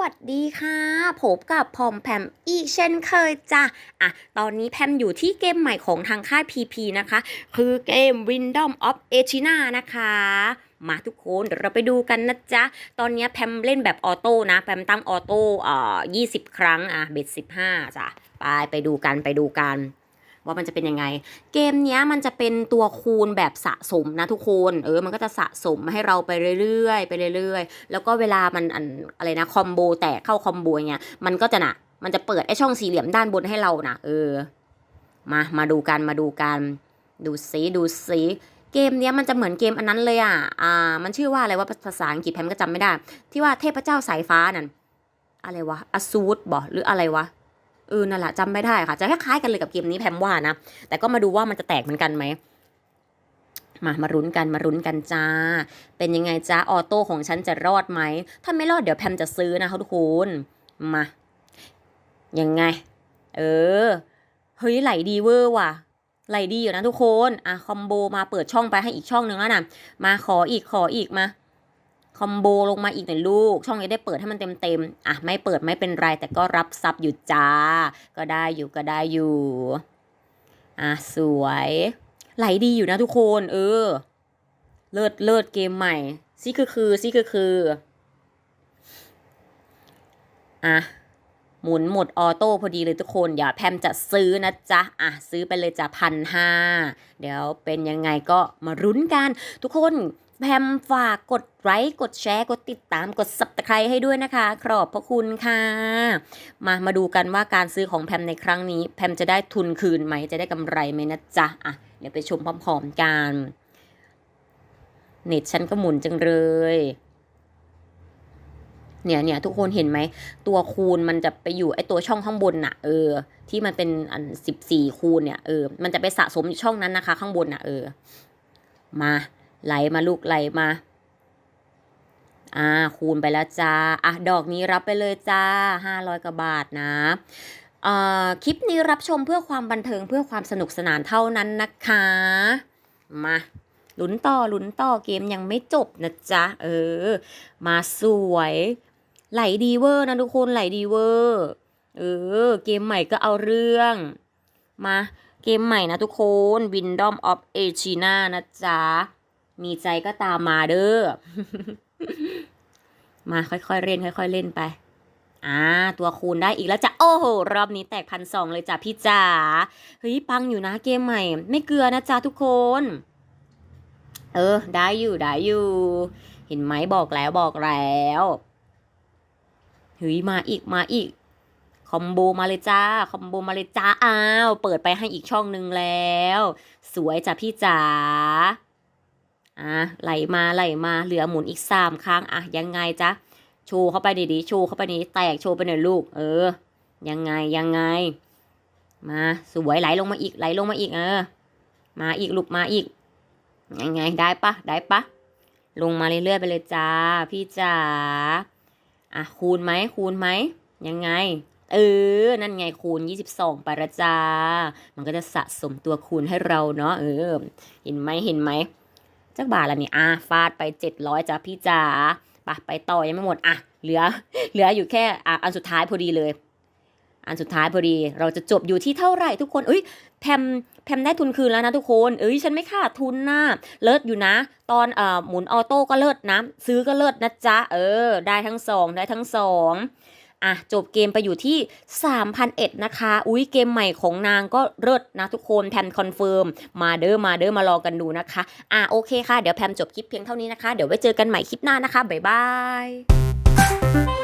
วัสดีค่ะพบกับพอมแพมอีกเช่นเคยจ้ะ อะ ตอนนี้แพมอยู่ที่เกมใหม่ของทางค่าย PP นะคะ คือเกม Windom of a c h i n a นะคะ มาทุกคนเดี๋ยวเราไปดูกันนะจ๊ะ ตอนนี้แพมเล่นแบบออโต้นะ แพมตั้งออโต้เอ่อ20 ครั้ง อะ เบ็ด 15 จ้ะ ไป ไปดูกัน ไปดูกัน ว่ามันจะเป็นยังไง เกมเนี้ยมันจะเป็นตัวคูณแบบสะสมนะทุกคน เออ มันก็จะสะสมมาให้เราไปเรื่อยๆ ไปเรื่อยๆ แล้วก็เวลามันอันอะไรนะคอมโบแตกเข้าคอมโบเงี้ย มันก็จะน่ะมันจะเปิดไอ้ช่องสี่เหลี่ยมด้านบนให้เรานะเออ มา มาดูกัน มาดูกัน ดูซิดูซิเกมเนี้ยมันจะเหมือนเกมอันนั้นเลยอะ อ่า มันชื่อว่าอะไรว่าภาษาอังกฤษแพมก็จำไม่ได้ ที่ว่าเทพเจ้าสายฟ้านั่น อะไรวะอสูรบอหรืออะไรวะ เออนั่นแหละจำไม่ได้ค่ะ จะคล้ายๆกันเลยกับเกมนี้แพมว่านะ แต่ก็มาดูว่ามันจะแตกเหมือนกันไหมมามารุ้นกันมารุ้นกันจ้า เป็นยังไงจ้าออโต้ของฉันจะรอดไหม ถ้าไม่รอดเดี๋ยวแพมจะซื้อนะคะทุกคนมา ยังไง เออ เฮ้ยไหลดีเวอร์ว่ะไหลดีอยู่นะทุกคน อะคอมโบมาเปิดช่องไปให้อีกช่องหนึ่งแล้วนะมาขออีกขออีกมา คอมโบลงมาอีกหน่อยลูก ช่องจะได้เปิดให้มันเต็มเต็มๆอะไม่เปิดไม่เป็นไร แต่ก็รับซับอยู่จ้า ก็ได้อยู่ก็ได้อยู่อะสวย ไหลดีอยู่นะทุกคน เออ เลิศเลิศเกมใหม่ซี่คือคือซี่คือคืออะ หมุนหมดออโต้พอดีเลยทุกคน อย่าแพมจะซื้อนะจ๊ะ อะ ซื้อไปเลยจ้ะพันห้าเดี๋ยวเป็นยังไงก็มารุ้นกัน ทุกคนแพมฝากกดไลค์กดแชร์ กดติดตามกด subscribe ให้ด้วยนะคะ ขอบพระคุณค่ะ มามาดูกันว่าการซื้อของแพมในครั้งนี้ แพมจะได้ทุนคืนไหมจะได้กำไรไหมนะจ๊ะ อะ เดี๋ยวไปชมพร้อมๆกัน เน็ตฉันก็หมุนจังเลย เนี่ยเนี่ยทุกคนเห็นไหม ตัวคูณมันจะไปอยู่ไอตัวช่องข้างบนน่ะเออ ที่มันเป็นอันสิบสี่คูณเนี่ยเออมันจะไปสะสมช่องนั้นนะคะ ข้างบนน่ะเออ มาไหลมาลูกไหลมา อ่า คูณไปแล้วจ้าอะดอกนี้รับไปเลยจ้าห้าร้อยกว่าบาทนะคลิปนี้รับชมเพื่อความบันเทิงเพื่อความสนุกสนานเท่านั้นนะคะ มาลุ้นต่อลุ้นต่อเกมยังไม่จบนะจ๊ะ เออ มาสวย ไหลดีเวอร์นะทุกคนไหลดีเวอร์เออ เกมใหม่ก็เอาเรื่อง มาเกมใหม่นะทุกคน Windom of a c h i n a นะจ๊ะ มีใจก็ตามมาเด้อ มาค่อยๆเล่นค่อยๆเล่นไป อ่า ตัวคูณได้อีกแล้วจ้ะ โอ้โห รอบนี้แตกพันสองเลยจ้ะพี่จ๋า เฮ้ย ปังอยู่นะเกมใหม่ ไม่เกลือนะจ๊ะทุกคน เออ ได้อยู่ได้อยู่ เห็นไหมบอกแล้วบอกแล้ว เฮ้ยมาอีกมาอีกคอมโบมาเลยจ้าคอมโบมาเลยจ้าอ้าวเปิดไปให้อีกช่องหนึ่งแล้ว สวยจ้ะพี่จ๋าอะไหลมาไหลมาเหลือหมุนอีกสามครั้งอะยังไงจ๊ะโชว์เข้าไปดีๆโชว์เข้าไปนี้แตกโชว์ไปหน่อยลูก เออ ยังไงยังไง มาสวยไหลลงมาอีกไหลลงมาอีกเออ มาอีกลูกมาอีก ยังไงได้ปะได้ปะลงมาเรื่อยๆไปเลยจ้า พี่จ๋า อะคูณไหมคูณไหมยังไง เออ นั่นไงคูณ 22ไประจ้ามันก็จะสะสมตัวคูณให้เราเนาะเออ เห็นไหมเห็นไหมจักบาทละนี่อะฟาดไป 700จ้าพี่จ๋าไปไปต่อยังไม่หมดอะเหลือ เหลืออยู่แค่อะอันสุดท้ายพอดีเลย อันสุดท้ายพอดีเราจะจบอยู่ที่เท่าไหร่ทุกคนเอ้ยแพมแพมได้ทุนคืนแล้วนะทุกคนเอ้ยฉันไม่ขาดทุนนะเลิศอยู่นะ ตอนเอ่อหมุนออโต้ก็เลิศนะซื้อก็เลิศนะจ๊ะเออ ได้ทั้งสองได้ทั้งสองอะจบเกมไปอยู่ที่3,001นะคะ อุ้ยเกมใหม่ของนางก็เลิศนะทุกคนแพมคอนเฟิร์มมาเด้อมาเด้อมารอกันดูนะคะ อะโอเคค่ะ เดี๋ยวแพมจบคลิปเพียงเท่านี้นะคะ เดี๋ยวไว้เจอกันใหม่คลิปหน้านะคะ บ๊ายบาย